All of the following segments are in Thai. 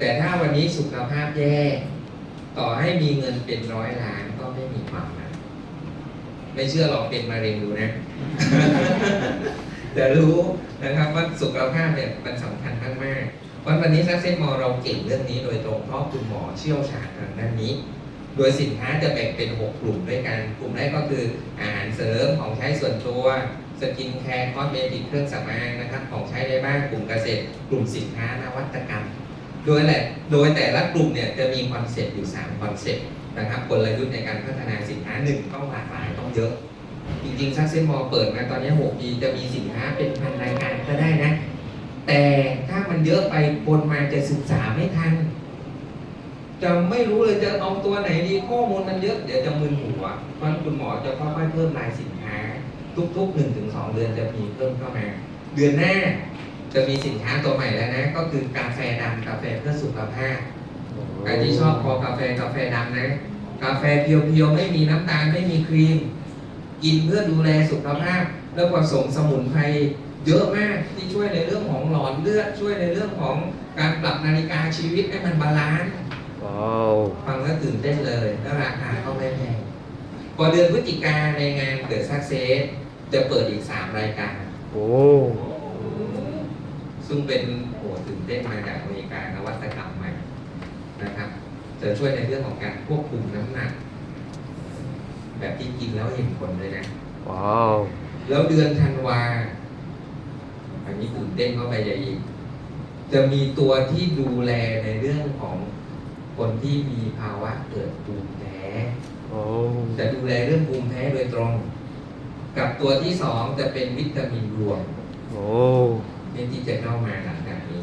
แต่ถ้าวันนี้สุขภาพแย่ ต่อให้มีเงินเป็นร้อยล้านก็ไม่มีความหมายไม่เชื่อลองเป็นมะเร็งดูนะจะรู้นะครับว่าสุขภาพเนี่ยมันสำคัญมากๆเพราะวันนี้ซักเซนมอเราเก่งเรื่องนี้โดยตรงเพราะคุณหมอเชี่ยวชาญทางด้านนี้ โดยสินค้าจะแบ่งเป็น 6 กลุ่มด้วยกัน กลุ่มแรกก็คืออาหารเสริมของใช้ส่วนตัวสกินแคร์คอสเมติกเครื่องสำอางนะครับ ของใช้ในบ้านกลุ่มเกษตร กลุ่มสินค้านวัตกรรม ดยแหละโดยแต่ละกลุ่มเนี่ยจะมีคอนเซ็ปต์อยู่3คอนเซ็ปต์นะครับกลยุทธ์ในการพัฒนาสินค้าหนึ่งต้องหลากหลายต้องเยอะ จริงๆซักเซนมอเปิดมาตอนนี้6ปีจะมีสินค้าเป็นพันรายการก็ได้นะ แต่ถ้ามันเยอะไปคนมาจะศึกษาไม่ทันจะไม่รู้เลยจะเอาตัวไหนดีข้อมูลมันเยอะเดี๋ยวจะมึนหัวเพราะคุณหมอจะค่อยๆเพิ่มรายสินค้า ทุกๆ1นถึงสเดือนจะมีเพิ่มเข้ามา เดือนหน้า จะมีสินค้าตัวใหม่แล้วนะ ก็คือกาแฟดำกาแฟเพื่อสุขภาพใครที่ชอบคอกาแฟกาแฟดำนะ กาแฟเพียวๆไม่มีน้ำตาลไม่มีครีม กินเพื่อดูแลสุขภาพ แล้วผสมสมุนไพรเยอะมากที่ช่วยในเรื่องของหลอดเลือดช่วยในเรื่องของการปรับนาฬิกาชีวิตให้มันบาลานซ์ว้าวฟังแล้วตื่นเต้นเลยแล้วราคาก็ไม่แพงพอเดือนพฤศจิกาในงานเกิดซักเซสจะเปิดอีก 3 รายการ โอ้ ซึ่งเป็นโหตื่นเต้นมาจากอเมริกานวัตกรรมใหม่นะครับจะช่วยในเรื่องของการควบคุมน้ำหนัก แบบที่กินแล้วเห็นผลเลยนะว้าวแล้วเดือนธันวาอันนี้ตื่นเต้นเข้าไปใหญ่อีกจะมีตัวที่ดูแลในเรื่องของคนที่มีภาวะเกิดภูมิแพ้โอ้จะดูแลเรื่องภูมิแพ้โดยตรง กับตัวที่สองจะเป็นวิตามินรวมโอ้เนี่ยที่จะเข้ามาหลังจากนี้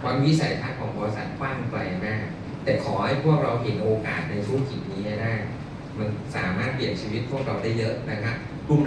ความวิสัยทัศน์ของบริษัทกว้างไกลมาก แต่ขอให้พวกเราเห็นโอกาสในธุรกิจนี้ให้ได้ มันสามารถเปลี่ยนชีวิตพวกเราได้เยอะนะครับกลุ่มแรก